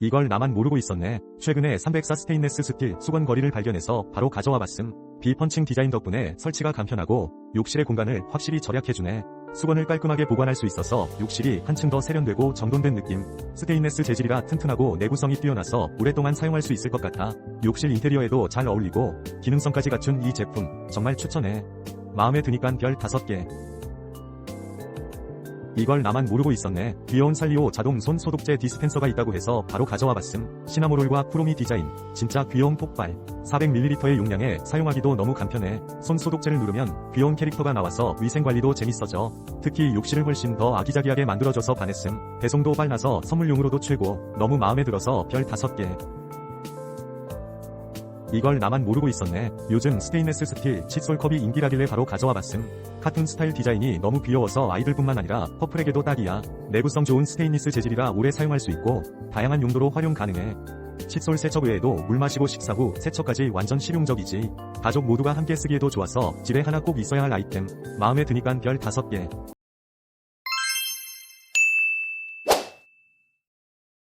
이걸 나만 모르고 있었네. 최근에 304 스테인레스 스틸 수건 거리를 발견해서 바로 가져와 봤음. 비펀칭 디자인 덕분에 설치가 간편하고 욕실의 공간을 확실히 절약해주네. 수건을 깔끔하게 보관할 수 있어서 욕실이 한층 더 세련되고 정돈된 느낌. 스테인레스 재질이라 튼튼하고 내구성이 뛰어나서 오랫동안 사용할 수 있을 것 같아. 욕실 인테리어에도 잘 어울리고 기능성까지 갖춘 이 제품 정말 추천해. 마음에 드니깐 별 5개. 이걸 나만 모르고 있었네. 귀여운 살리오 자동 손 소독제 디스펜서가 있다고 해서 바로 가져와 봤음. 시나모롤과 프로미 디자인. 진짜 귀여운 폭발. 400ml의 용량에 사용하기도 너무 간편해. 손 소독제를 누르면 귀여운 캐릭터가 나와서 위생관리도 재밌어져. 특히 욕실을 훨씬 더 아기자기하게 만들어줘서 반했음. 배송도 빨라서 선물용으로도 최고. 너무 마음에 들어서 별 5개. 이걸 나만 모르고 있었네. 요즘 스테인레스 스틸 칫솔 컵이 인기라길래 바로 가져와 봤음. 카툰 스타일 디자인이 너무 귀여워서 아이들뿐만 아니라 커플에게도 딱이야. 내구성 좋은 스테인리스 재질이라 오래 사용할 수 있고 다양한 용도로 활용 가능해. 칫솔 세척 외에도 물 마시고 식사 후 세척까지 완전 실용적이지. 가족 모두가 함께 쓰기에도 좋아서 집에 하나 꼭 있어야 할 아이템. 마음에 드니깐 별 5개.